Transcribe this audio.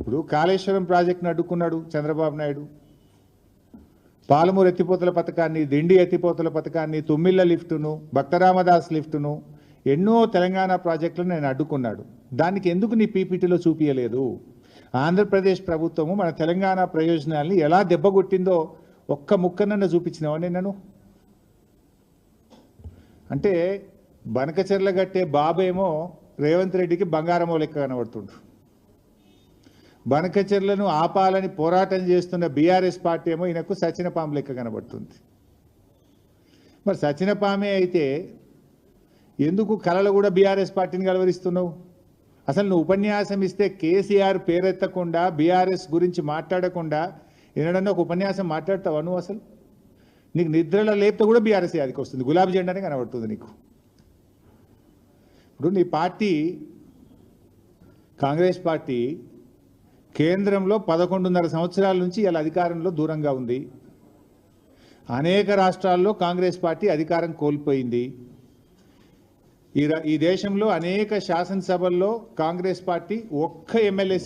ఇప్పుడు కాళేశ్వరం ప్రాజెక్టును అడ్డుకున్నాడు చంద్రబాబు నాయుడు. పాలమూరు ఎత్తిపోతల పథకాన్ని దిండి ఎత్తిపోతల పథకాన్ని తుమ్మిళ్ళ లిఫ్టును భక్తరామదాస్ లిఫ్టును ఎన్నో తెలంగాణ ప్రాజెక్టులను నేను అడ్డుకున్నాడు. దానికి ఎందుకు నీ పీపీటీలో చూపించలేదు ఆంధ్రప్రదేశ్ ప్రభుత్వము మన తెలంగాణ ప్రయోజనాల్ని ఎలా దెబ్బగొట్టిందో ఒక్క ముక్కనన్న చూపించినావా నేను అంటే బనకచెర్ల గట్టే బాబేమో రేవంత్ రెడ్డికి బంగారమో లెక్క కనబడుతుండు. బనకచెర్లను ఆపాలని పోరాటం చేస్తున్న బీఆర్ఎస్ పార్టీ ఏమో ఈయనకు సచినపాము లెక్క కనబడుతుంది. మరి సచినపామే అయితే ఎందుకు కళలు కూడా బీఆర్ఎస్ పార్టీని కలవరిస్తున్నావు? అసలు నువ్వు ఉపన్యాసం ఇస్తే కేసీఆర్ పేరెత్తకుండా బీఆర్ఎస్ గురించి మాట్లాడకుండా ఏనాడన్నా ఒక ఉపన్యాసం మాట్లాడతావా నువ్వు అసలు? నీకు నిద్రలో లేపితే కూడా బీఆర్ఎస్ యాదికి వస్తుంది. గులాబీ జెండానే కనబడుతుంది నీకు. ఇప్పుడు నీ పార్టీ కాంగ్రెస్ పార్టీ కేంద్రంలో పదకొండున్నర సంవత్సరాల నుంచి ఇలా అధికారంలో దూరంగా ఉంది. అనేక రాష్ట్రాల్లో కాంగ్రెస్ పార్టీ అధికారం కోల్పోయింది. ఈ ఈ దేశంలో అనేక శాసనసభల్లో కాంగ్రెస్ పార్టీ ఒక్క ఎమ్మెల్యే